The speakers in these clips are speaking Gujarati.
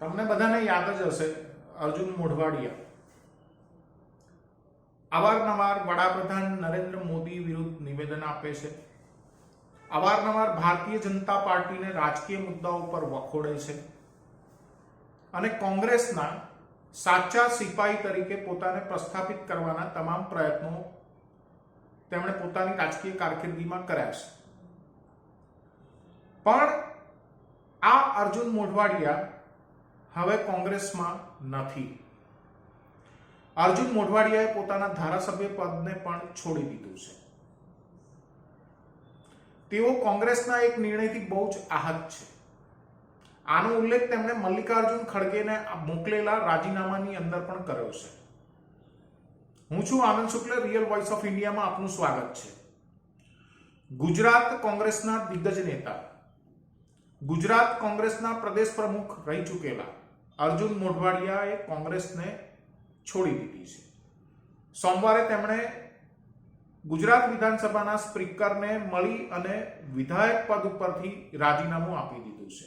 તમને બધાને યાદ જ હશે, અર્જુન મોઢવાડિયા. અવારનવાર વડાપ્રધાન નરેન્દ્ર મોદી વિરુદ્ધ નિવેદન આપે છે. અવારનવાર ભારતીય જનતા પાર્ટીને રાજકીય મુદ્દાઓ પર વખોડે છે. અને કોંગ્રેસના સાચા સિપાહી તરીકે પોતાને પ્રસ્થાપિત કરવાના તમામ પ્રયત્નો તેમણે પોતાની રાજકીય કારકિર્દીમાં કર્યા છે. પણ આ અર્જુન મોઢવાડિયા હવે કોંગ્રેસમાં નથી. અર્જુન મોઢવાડિયાએ પોતાના ધારાસભ્ય પદને પણ છોડી દીધું છે. તેઓ કોંગ્રેસના એક નિર્ણયથી બહુ જ આહત છે. આનો ઉલ્લેખ તેમણે મલ્લિકાર્જુન ખડગેને મોકલેલા રાજીનામાની અંદર પણ કર્યો છે. હું છું Anand Shukla real voice of ઇન્ડિયામાં આપનું સ્વાગત છે. ગુજરાત કોંગ્રેસના દિગ્ગજ નેતા, ગુજરાત કોંગ્રેસના પ્રદેશ પ્રમુખ રહી ચૂકેલા. અર્જુન મોઢવાડિયાએ કોંગ્રેસને છોડી દીધી છે. સોમવારે તેમણે ગુજરાત વિધાનસભાના સ્પીકરને મળી અને વિધાયક પદ ઉપરથી રાજીનામું આપી દીધું છે.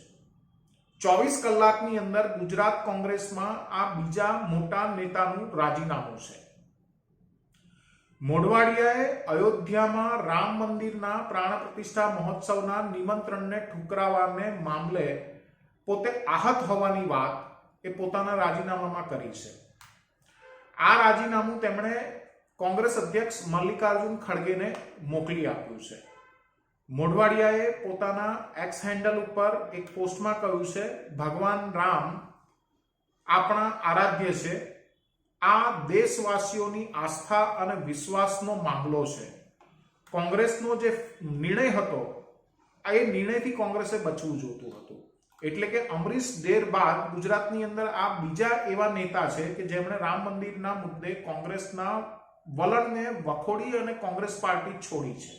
ચોવીસ કલાકની અંદર ગુજરાત કોંગ્રેસમાં આ બીજા મોટા નેતાનું રાજીનામું છે. મોઢવાડિયાએ અયોધ્યામાં રામ મંદિરના પ્રાણ પ્રતિષ્ઠા મહોત્સવના નિમંત્રણને ઠુકરાવાને મામલે પોતે આહત હોવાની વાત એ પોતાના રાજીનામામાં કરી છે. આ રાજીનામું તેમણે કોંગ્રેસ અધ્યક્ષ મલ્લિકાર્જુન ખડગેને મોકલી આપ્યું છે. મોઢવાડિયાએ પોતાના એક્સ હેન્ડલ ઉપર એક પોસ્ટમાં કહ્યું છે, ભગવાન રામ આપણા આરાધ્ય છે. આ દેશવાસીઓની આસ્થા અને વિશ્વાસનો મામલો છે. કોંગ્રેસનો જે નિર્ણય હતો, એ નિર્ણયથી કોંગ્રેસે બચવું જોતું હતું. એટલે કે અમરીશ ડેર બાદ ગુજરાતની અંદર આ બીજા એવા નેતા છે કે જેમણે રામ મંદિરના મુદ્દે કોંગ્રેસના વલણને વખોડી અને કોંગ્રેસ પાર્ટી છોડી છે.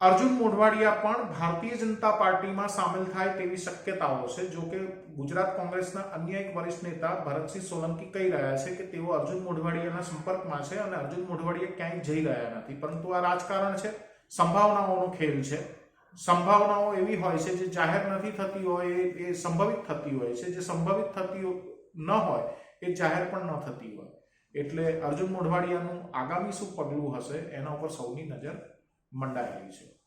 અર્જુન મોઢવાડિયા પણ ભારતીય જનતા પાર્ટીમાં સામેલ થાય તેવી શક્યતાઓ છે. જો કે ગુજરાત કોંગ્રેસના અન્ય એક વરિષ્ઠ નેતા ભરતસિંહ સોલંકી કહી રહ્યા છે કે તેઓ અર્જુન મોઢવાડિયાના સંપર્કમાં છે અને અર્જુન મોઢવાડિયા ક્યાંય જઈ રહ્યા નથી. પરંતુ આ રાજકારણ છે, સંભાવનાઓનો ખેલ છે. સંભાવનાઓ એવી હોય છે જે જાહેર નથી થતી હોય, એ- સંભવિત થતી હોય છે. જે સંભવિત થતી ન હોય, એ જાહેર પણ ન થતી હોય. એટલે અર્જુન મોઢવાડિયાનું આગામી શું પગલું હશે, એના ઉપર સૌની નજર મંડાયેલી છે.